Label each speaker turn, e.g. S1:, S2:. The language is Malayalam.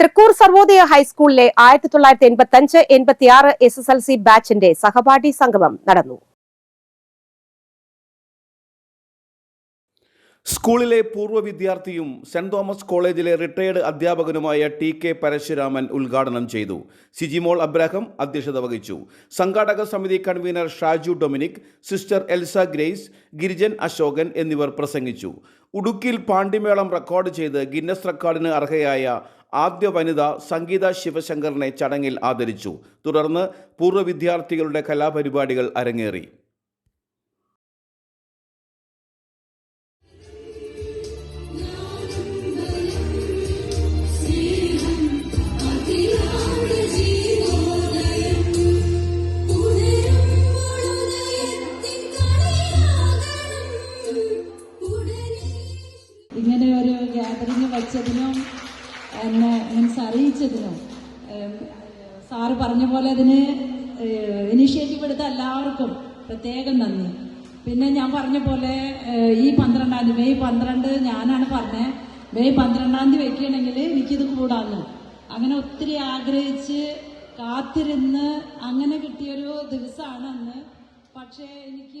S1: തൃക്കൂർ സർവോദയ ഹൈസ്കൂളിലെ ആയിരത്തി തൊള്ളായിരത്തി എൺപത്തി അഞ്ച് എൺപത്തിയാറ് എസ് എസ് എൽ സി ബാച്ചിന്റെ സഹപാഠി സംഗമം നടന്നു.
S2: സ്കൂളിലെ പൂർവ വിദ്യാർത്ഥിയും സെന്റ് തോമസ് കോളേജിലെ റിട്ടയേർഡ് അധ്യാപകനുമായ ടി കെ പരശുരാമൻ ഉദ്ഘാടനം ചെയ്തു. സിജിമോൾ അബ്രഹാം അധ്യക്ഷത വഹിച്ചു. സംഘാടക സമിതി convener Shaju Dominic sister Elsa grace Girijan Ashokan എന്നിവർ പ്രസംഗിച്ചു. ഉടുക്കിയിൽ പാണ്ടിമേളം റെക്കോർഡ് ചെയ്ത് ഗിന്നസ് റെക്കോർഡിന് അർഹയായ ആദ്യ വനിത സംഗീത ശിവശങ്കറിനെ ചടങ്ങിൽ ആദരിച്ചു. തുടർന്ന് പൂർവ വിദ്യാർത്ഥികളുടെ കലാപരിപാടികൾ അരങ്ങേറി.
S3: ഇങ്ങനെ ഒരു ഗ്യാതറിങ് വെച്ചതിനും എന്നെ മീൻസ് അറിയിച്ചതിനും സാറ് പറഞ്ഞ പോലെ അതിന് ഇനിഷ്യേറ്റീവ് എടുത്ത എല്ലാവർക്കും പ്രത്യേകം നന്ദി. പിന്നെ ഞാൻ പറഞ്ഞ പോലെ ഈ പന്ത്രണ്ടാം തീയതി മെയ് പന്ത്രണ്ട് ഞാനാണ് പറഞ്ഞത് മെയ് പന്ത്രണ്ടാം തീയതി വെക്കുകയാണെങ്കിൽ എനിക്കിത് കൂടാന്ന്. അങ്ങനെ ഒത്തിരി ആഗ്രഹിച്ച് കാത്തിരുന്ന് അങ്ങനെ കിട്ടിയൊരു ദിവസമാണ് അന്ന്. പക്ഷേ എനിക്ക്